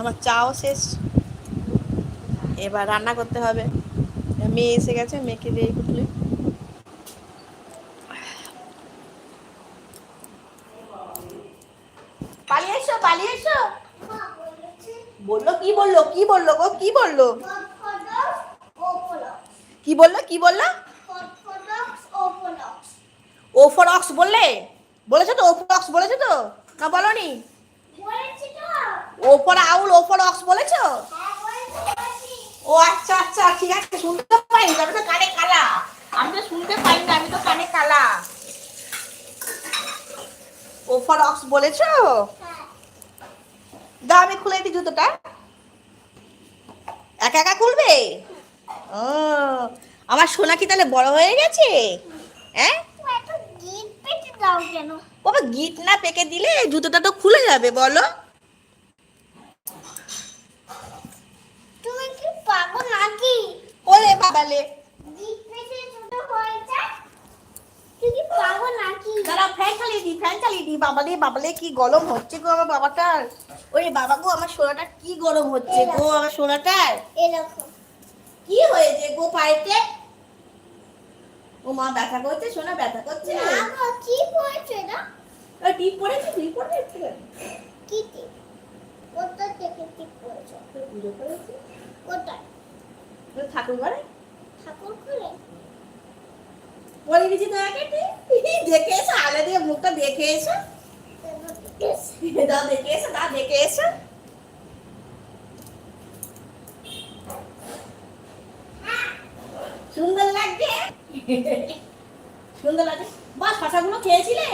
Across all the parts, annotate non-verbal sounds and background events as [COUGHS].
আমার চাও শেষ। এবার রান্না করতে হবে। মেয়ে এসে গেছে মেয়েকে দিয়ে কুটলি। পালিয়ে এসো পালিয়ে এসো। বলল কি বলল কি বলল গো কি বলল? কি বলল কি বলল? ওফরক্স বললে? বলেছ তো? ওফরক্স বলেছ তো? না বলনি? ওপর আউল ওপর অক্স বলেছ ও আচ্ছা আচ্ছা ঠিক আছে শুনতে পাইনি আমি তো কানে কালা। আমি তো শুনতে পাইনি আমি তো কানে কালা। ওপর অক্স বলেছ দাও আমি খুলে দিই জুতোটা। একা একা খুলবে? ও আমার সোনা কি তাহলে বড় হয়ে গেছে? হ্যাঁ? বাবা গিট না পেকে দিলে জুতোটা তো খুলে যাবে বলো। তুমি কি পাগল নাকি? ওরে বাবালে। হয়ে যায় কি পাগল নাকি? দাঁড়া ফ্যান চালিয়ে দিই ফ্যান চালিয়ে দিই বাবালে বাবালে কি গরম হচ্ছে গো আমার বাবাটার। ওরে বাবা গো আমার সোনাটা কি গরম হচ্ছে গো আমার সোনাটার। এরকম কি হয়েছে গো পায়েতে? ও মা ব্যথা করছে সোনা ব্যথা করছে না? ঠাকুর ঘরে ঠাকুর পরে দিয়েছি তোমাকে দেখে এসো আলে দিয়ে মুখটা দেখে এসো। দাও দেখে এসো দাও দেখে এসো। সুন্দর লাগছে? সুন্দর লাগছে? বাস পাশাগুলো খেয়েছিলে?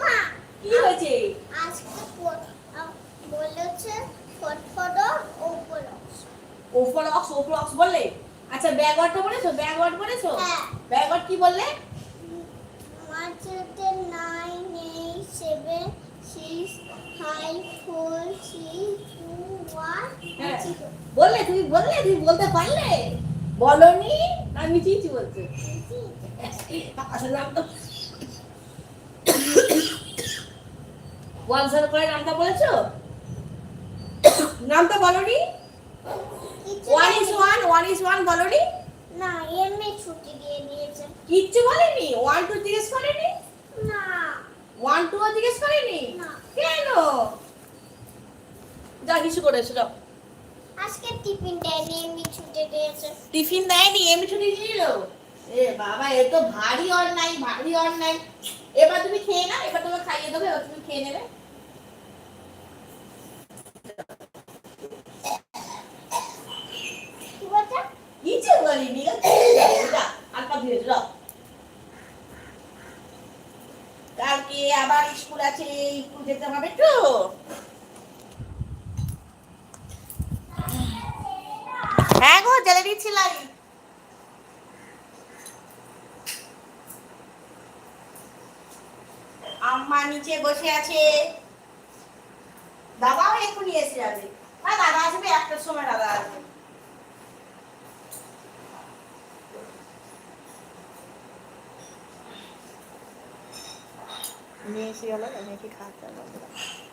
মা কি হয়েছে? আজকে বলেছে ফটফটো ওপরস ওপর অক্স বললে? আচ্ছা ব্যাকওয়ার্ডটা বলেছ? ব্যাকওয়ার্ড বলেছ। ব্যাকওয়ার্ড কি বললে? Seven six five four three two one হ্যাঁ। বললে তুমি বললে তুমি বলতে পারলে। বলনি? না মিচিয়েছি বলছো। আসলে নাম তো [COUGHS] ওয়ান করে নামটা বলেছ? নামটা বলনি? One is one one is one বলনি? না এমনি ছুটি দিয়ে দিয়েছে। কিচ্ছু বলেনি? ওয়ান টু জিজ্ঞেস করেনি? না। ওয়ান টু জিজ্ঞেস করেনি? না। কেন? যা কিছু করেছ যাও। আজকে টিফিন দেয়নি এমনি ছুটি দিয়েছে। টিফিন দেয়নি এমনি ছুটি দিল? এ বাবা এ তো ভারী অন্যায় ভারী অন্যায়। এবার তুমি খেয়ে নাও এবার তোমাকে খাইয়ে দেবো এবার তুমি খেয়ে নেবে কি বলছে কিছু বলিনি যা হাত পা ধুয়ে যাও কালকে আবার স্কুল আছে স্কুল যেতে হবে তো। হ্যাঁ গো, জেলে দিচ্ছিলাম আম্মা নিচে বসে আছে। দাদাও এক্ষুনি এসে যাবে। না দাদা আসবে, একটার সময় দাদা আসবে। মেয়ে এসে গেল মেয়েকে খাওয়াতে হবে